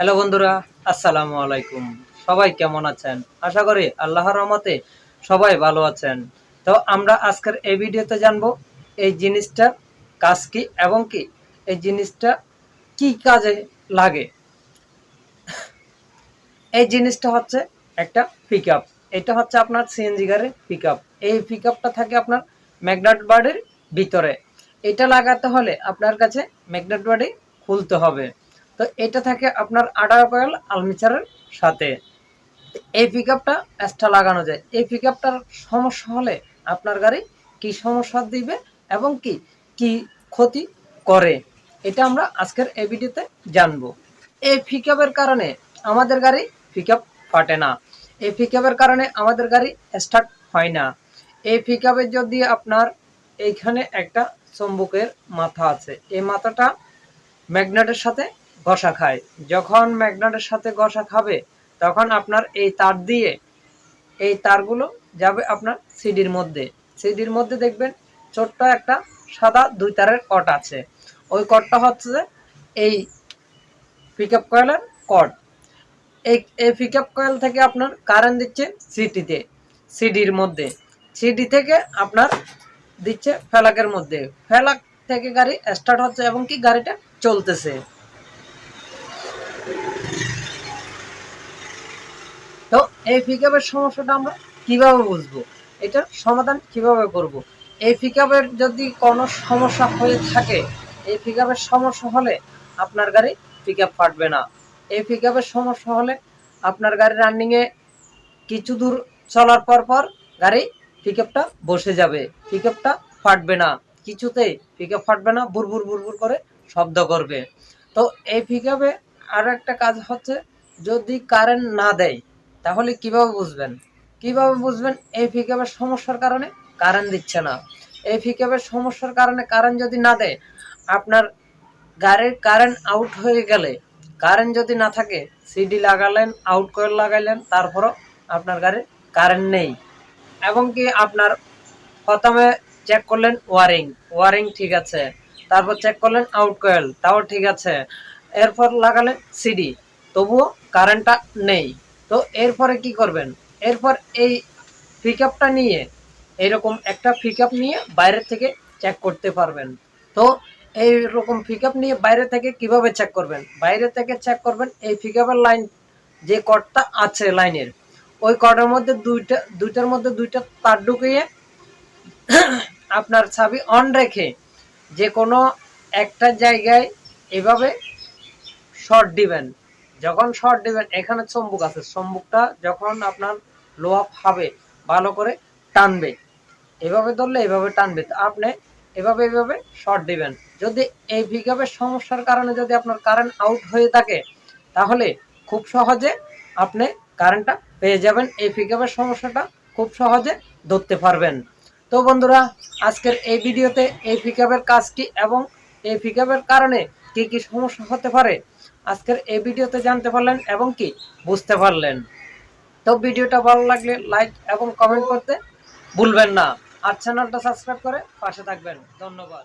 Hello বন্ধুরা, আসসালামু আলাইকুম। সবাই কেমন আছেন? আশা করি আল্লাহর রহমতে সবাই ভালো আছেন। তো আমরা আজকের এই ভিডিওতে জানব এই জিনিসটা কাজ কি এবং কি? এই জিনিসটা কি কাজে লাগে? এই জিনিসটা হচ্ছে একটা পিক এটা হচ্ছে আপনার সিএনজি গাড়ির পিক এই পিক থাকে আপনার ম্যাগনেট বার্ডের ভিতরে। এটা লাগাতে হলে আপনার কাছে ম্যাগনেট বার্ডি খুলতে হবে। তো এটা থাকে আপনার আডার কয়েল আলমিচারের সাথে। এই পিক আপটা এক্সট্রা লাগানো যায়। এই পিক আপটার সমস্যা হলে আপনার গাড়ি কি সমস্যা দিবে এবং কি কি ক্ষতি করে? এটা আমরা আজকের এই ভিডিওতে জানব। এই পিক কারণে আমাদের গাড়ি পিক ফাটে না। এই পিক কারণে আমাদের গাড়ি স্টার্ট হয় না। এই পিক যদি আপনার এইখানে একটা চম্বুকের মাথা আছে, এই মাথাটা ম্যাগনেটের সাথে ঘষা খায়। যখন ম্যাগনেটের সাথে ঘষা খাবে, তখন আপনার এই তার দিয়ে এই তারগুলো যাবে আপনার সিডির মধ্যে। সিডির মধ্যে দেখবেন ছোট্ট একটা সাদা দুই তারের কট আছে। ওই কটটা হচ্ছে যে এই পিক আপ কয়েলের কট। এই এই পিক আপ কয়েল থেকে আপনার কারেন্ট দিচ্ছে সিটিতে, সিডির মধ্যে। সিডি থেকে আপনার দিচ্ছে ফেলাকের মধ্যে। ফেলাক থেকে গাড়ি স্টার্ট হচ্ছে এবং কি গাড়িটা চলতেছে। তো এই পিকআপের সমস্যাটা আমরা কীভাবে বুঝব? এটার সমাধান কীভাবে করব। এই পিকআপের যদি কোনো সমস্যা হয়ে থাকে, এই পিকআপের সমস্যা হলে আপনার গাড়ি পিকআপ ফাটবে না। এই পিকআপের সমস্যা হলে আপনার গাড়ি রানিংয়ে কিছু দূর চলার পর পর গাড়ি পিকআপটা বসে যাবে পিকআপটা ফাটবে না। কিছুতেই পিকআপ ফাটবে না বুরবুর বুরবুর করে শব্দ করবে। তো এই পিকআপে আরও একটা কাজ হচ্ছে, যদি কারেন্ট না দেয়, তাহলে কীভাবে বুঝবেন? কীভাবে বুঝবেন? এই পিকআপের সমস্যার কারণে কারেন্ট দিচ্ছে না। এই পিকআপের সমস্যার কারণে কারেন্ট যদি না দেয়, আপনার গাড়ির কারেন্ট আউট হয়ে গেলে কারেন্ট যদি না থাকে সিডি লাগালেন আউট কয়েল লাগাইলেন তারপরও আপনার গাড়ির কারেন্ট নেই। এবং কি আপনার প্রথমে চেক করলেন ওয়ারিং ওয়ারিং ঠিক আছে, তারপর চেক করলেন আউট কয়েল তাও ঠিক আছে। এরপর লাগালেন সিডি তবুও কারেন্টটা নেই। তো এরপরে কি করবেন? এরপর এই পিক নিয়ে এইরকম একটা পিক নিয়ে বাইরে থেকে চেক করতে পারবেন। তো এই রকম পিক নিয়ে বাইরে থেকে কীভাবে চেক করবেন? বাইরে থেকে চেক করবেন এই পিক লাইন যে কর্ডটা আছে লাইনের ওই কটের মধ্যে দুইটা, দুইটার মধ্যে দুইটা তার ঢুকিয়ে আপনার ছাবি অন রেখে যে কোনো একটা জায়গায় এভাবে শর্ট দিবেন। যখন শর্ট দিবেন, এখানে চম্বুক আছে। চম্বুকটা যখন আপনার লোহা খাবে ভালো করে টানবে। এভাবে ধরলে এভাবে টানবে। তো আপনি এভাবে এভাবে শর্ট দিবেন। যদি এই পিকআপের সমস্যার কারণে যদি আপনার কারেন্ট আউট হয়ে থাকে, তাহলে খুব সহজে আপনি কারেন্টটা পেয়ে যাবেন। এই পিকআপের সমস্যাটা খুব সহজে ধরতে পারবেন। তো বন্ধুরা, আজকের এই ভিডিওতে এই পিকআপের কাজটি এবং এই পিকআপের কারণে কি কি সমস্যা হতে পারে আজকের এই ভিডিওতে জানতে পারলেন এবং কি বুঝতে পারলেন। তো ভিডিওটা ভালো লাগলে লাইক এবং কমেন্ট করতে ভুলবেন না। আর চ্যানেলটা সাবস্ক্রাইব করে পাশে থাকবেন। ধন্যবাদ।